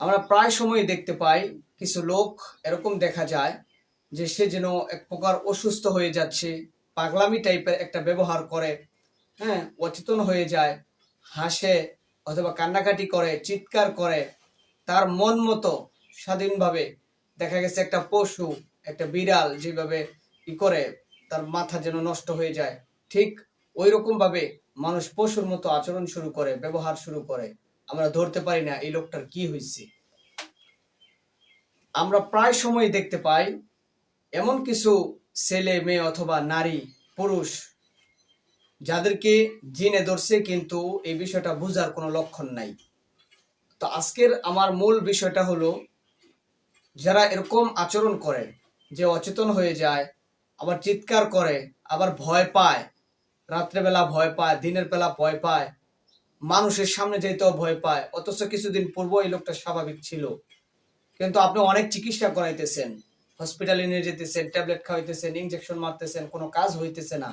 আমরা প্রায় সময় দেখতে পাই কিছু লোক এরকম দেখা যায় যে সে যেন এক প্রকার অসুস্থ হয়ে যাচ্ছে, পাগলামি টাইপের একটা ব্যবহার করে হ্যাঁ অচেতন হয়ে যায়, হাসে অথবা কান্নাকাটি করে, চিৎকার করে। তার মন মতো স্বাধীনভাবে দেখা গেছে একটা পশু, একটা বিড়াল যেভাবে ই করে, তার মাথা যেন নষ্ট হয়ে যায়। ঠিক ওই রকম ভাবে মানুষ পশুর মতো আচরণ শুরু করে, ব্যবহার শুরু করে। আমরা ধরতে পারি না এই লোকটার কি হয়েছে আমরা প্রায় সময় দেখতে পাই এমন কিছু ছেলে, মেয়ে অথবা নারী, পুরুষ যাদেরকে জিনে ধরছে কিন্তু এই বিষয়টা বোঝার কোনো লক্ষণ নাই। তো আজকের আমার মূল বিষয়টা হলো, যারা এরকম আচরণ করে যে অচেতন হয়ে যায়, আবার চিৎকার করে, আবার ভয় পায়, রাত্রেবেলা ভয় পায়, দিনের বেলা ভয় পায়, মানুষের সামনে যেতেও ভয় পায়, অথচ কিছুদিন পূর্ব এই লোকটা স্বাভাবিক ছিল। কিন্তু আপনি অনেক চিকিৎসা করাইতেছেন। হসপিটালে নিয়ে যেতেছেন ট্যাবলেট খাওয়াইতেছেন ইনজেকশন মারতেছেন, কোনো কাজ হইতেছে না।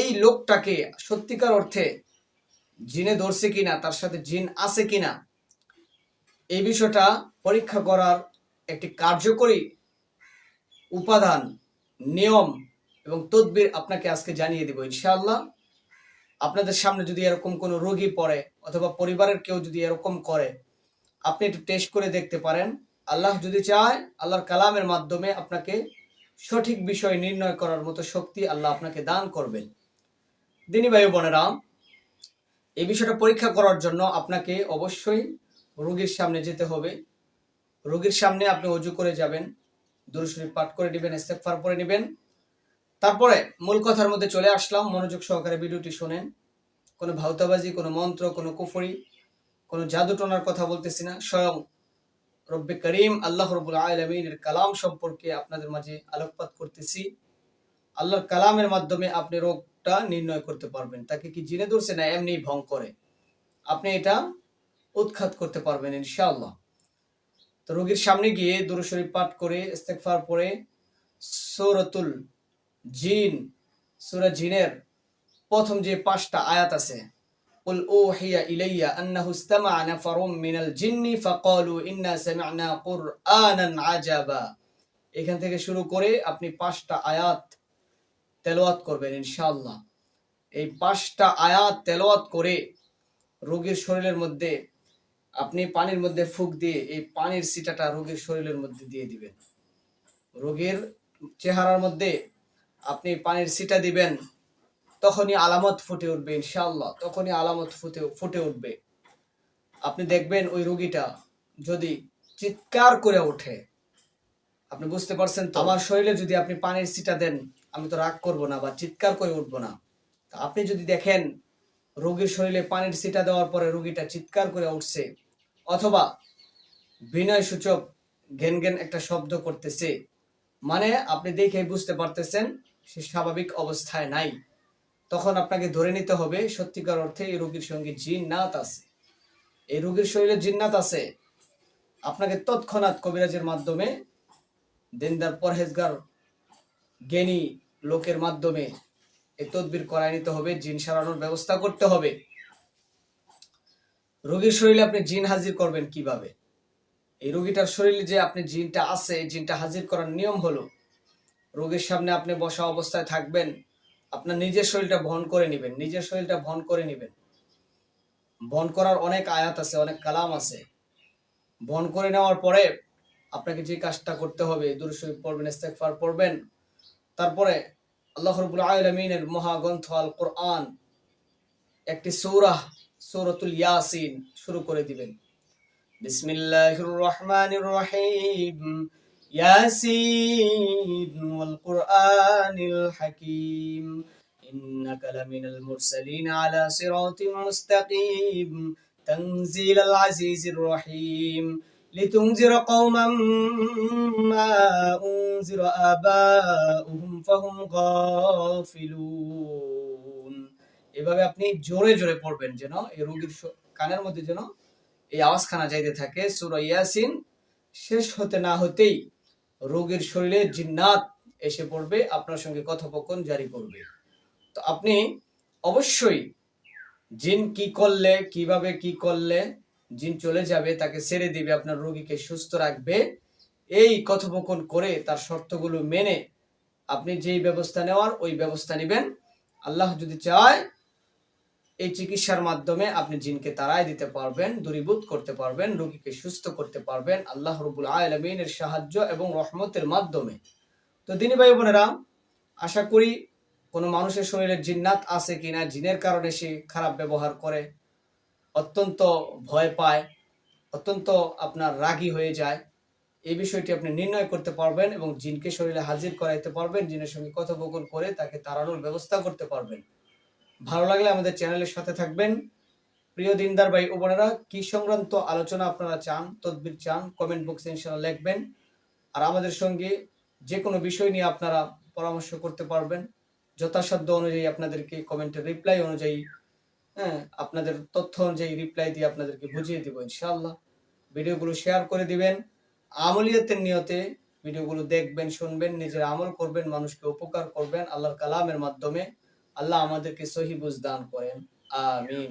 এই লোকটাকে সত্যিকার অর্থে জিনে ধরছে কিনা, তার সাথে জিন আছে কিনা, এই বিষয়টা পরীক্ষা করার একটি কার্যকরী উপাদান, নিয়ম এবং তদবির আপনাকে আজকে জানিয়ে দিব ইনশাআল্লাহ। আপনাদের সামনে যদি এরকম কোনো রোগী পড়ে অথবা পরিবারের কেউ যদি এরকম করে আপনি একটু টেস্ট করে দেখতে পারেন। আল্লাহ যদি চায়, আল্লাহর কালামের মাধ্যমে আপনাকে সঠিক বিষয় নির্ণয় করার মতো শক্তি আল্লাহ আপনাকে দান করবেন। দিনী ভাই বোনেরা, এই বিষয়টা পরীক্ষা করার জন্য আপনাকে অবশ্যই রোগীর সামনে যেতে হবে। রোগীর সামনে আপনি অজু করে যাবেন দুরুশরীফ পাঠ করে নেবেন, ইস্তেগফার পরে নেবেন। তারপরে মূল কথার মধ্যে চলে আসলাম, মনোযোগ সহকারে ভিডিওটি শোনেন। কোনো ভাউতাবাজি কোনো মন্ত্র, কোনো কুফরি কোনো জাদুটনার কথা বলতেছি না, স্বয়ং রব্বে করিম আল্লাহ রবুল আলমিনের কালাম সম্পর্কে আপনাদের মাঝে আলোকপাত করতেছি। আল্লাহর কালামের মাধ্যমে আপনি রোগটা নির্ণয় করতে পারবেন, তাকে কি জিনে ধরছে না এমনি ভং করে। আপনি এটা উৎখাত করতে পারবেন ইনশাআল্লাহ। তো রোগীর সামনে গিয়ে দুরুশরীফ পাঠ করে, ইস্তেগফার পরে সৌরতুল জিন, সুরা জিনের প্রথম যে পাঁচটা আয়াত আছে قل أوحي إلي أنه استمع نفر من الجن فقالوا إنا سمعنا قرآنا عجبا এখান থেকে শুরু করে আপনি পাঁচটা আয়াত তেলাওয়াত করবেন ইনশাআল্লাহ এই পাঁচটা আয়াত তেলাওয়াত করে রোগীর শরীরের মধ্যে আপনি পানির মধ্যে ফুক দিয়ে এই পানির সিটাটা রোগীর শরীরের মধ্যে দিয়ে দিবেন রোগীর চেহারার মধ্যে আপনি পানির সিটা দিবেন তখনই আলামত ফুটে উঠবে, ইনশাআল্লাহ। তখনই আলামত ফুটে ফুটে উঠবে। আপনি দেখবেন ওই রোগীটা যদি চিৎকার করে ওঠে, আপনি বুঝতে পারছেন তো? আমার শরীরে যদি আপনি পানির সিটা দেন, আমি তো রাগ করব না বা চিৎকার করে উঠব না। আপনি যদি দেখেন রোগীর শরীরে পানির সিটা দেওয়ার পরে রোগীটা চিৎকার করে উঠছে, অথবা বিনয় সূচক ঘেন ঘেন একটা শব্দ করতেছে মানে আপনি দেখে বুঝতে পারতেছেন সে স্বাভাবিক অবস্থায় নাই। তখন আপনাকে ধরে নিতে হবে, সত্যিকার অর্থে এই রোগীর সঙ্গে জিন্নাত আছে। এই রোগীর শরীরে জিন্নাত আছে। আপনাকে তৎক্ষণাৎ কবিরাজের মাধ্যমে, দিনদার পরহেজগার জ্ঞানী লোকের মাধ্যমে এই তদবির করায় নিতে হবে, জিন সারানোর ব্যবস্থা করতে হবে। রোগীর শরীরে আপনি জিন হাজির করবেন কীভাবে? এই রোগীটার শরীরে যে আপনি জিনটা আছে জিনটা হাজির করার নিয়ম হলো, রোগীর সামনে আপনি বসা অবস্থায় থাকবেন আপনার নিজের শরীরটা বহন করে নেবেন, নিজের শরীরটা বহন করে নেবেন। বহন করার অনেক আয়াত আছে, অনেক কালাম আছে। বহন করে নেওয়ার পরে আপনাকে যে কাজটা করতে হবে দূর শরীফ পড়বেন, ইস্তেগফার পড়বেন, তারপরে আল্লাহ রবুল আলমিনের মহাগ্রন্থ আল কোরআন একটি সৌরাহ সৌরতুল ইয়াসিন, শুরু করে দিবেন। বিসমিল্লাহির রহমানির রহিম। ياسين والقرآن الحكيم إنك لمن المرسلين على صراط مستقيم تنزيل العزيز الرحيم لتنذر قوما ما أنذر آباؤهم فهم غافلون এভাবে আপনি জোরে জোরে পড়বেন যেন এই রোগীর স- কানের মধ্যে যেন এই আওয়াজখানা যাইতে থাকে সূরা ইয়াসিন শেষ হতে না হতেই রোগীর শরীরে জিন্নাত এসে পড়বে, আপনার সঙ্গে কথোপকথন জারি করবে। তো আপনি অবশ্যই জিন কি করলে, কীভাবে কি করলে জিন চলে যাবে, তাকে ছেড়ে দিবে, আপনার রোগীকে সুস্থ রাখবে, এই কথোপকথন করে তার শর্তগুলো মেনে আপনি যেই ব্যবস্থা নেওয়ার, ওই ব্যবস্থা নেবেন। আল্লাহ যদি চায় এই চিকিৎসার মাধ্যমে আপনি জিনকে তাড়াই দিতে পারবেন, দূরীভূত করতে পারবেন, রোগীকে সুস্থ করতে পারবেন, আল্লাহ রবুল আলমিনের সাহায্য এবং রহমতের মাধ্যমে। তো দিনী ভাই বোনেরা, আশা করি কোনো মানুষের শরীরে জিন্নাত আছে কিনা, জিনের কারণে সে খারাপ ব্যবহার করে, অত্যন্ত ভয় পায়, অত্যন্ত আপনার রাগী হয়ে যায়, এই বিষয়টি আপনি নির্ণয় করতে পারবেন এবং জিনকে শরীরে হাজির করাইতে পারবেন, জিনের সঙ্গে কথোপকথন করে তাকে তাড়ানোর ব্যবস্থা করতে পারবেন। ভালো লাগলে আমাদের চ্যানেলের সাথে থাকবেন। প্রিয় দিনদার ভাই ও বোনেরা, কি সংক্রান্ত আলোচনা আপনারা চান, তদবির চান কমেন্ট বক্সে ইনশাল্লাহ লিখবেন। আর আমাদের সঙ্গে যে কোনো বিষয় নিয়ে আপনারা পরামর্শ করতে পারবেন। যথাসাধ্য অনুযায়ী আপনাদেরকে কমেন্টের রিপ্লাই অনুযায়ী হ্যাঁ আপনাদের তথ্য অনুযায়ী রিপ্লাই দিয়ে আপনাদেরকে বুঝিয়ে দিব ইনশাআল্লাহ। ভিডিওগুলো শেয়ার করে দিবেন। আমলিয়াতের নিয়তে ভিডিওগুলো দেখবেন, শুনবেন, নিজের আমল করবেন, মানুষকে উপকার করবেন আল্লাহর কালামের মাধ্যমে। আল্লাহ আমাদেরকে সহি বুঝ দান করেন। আমিন।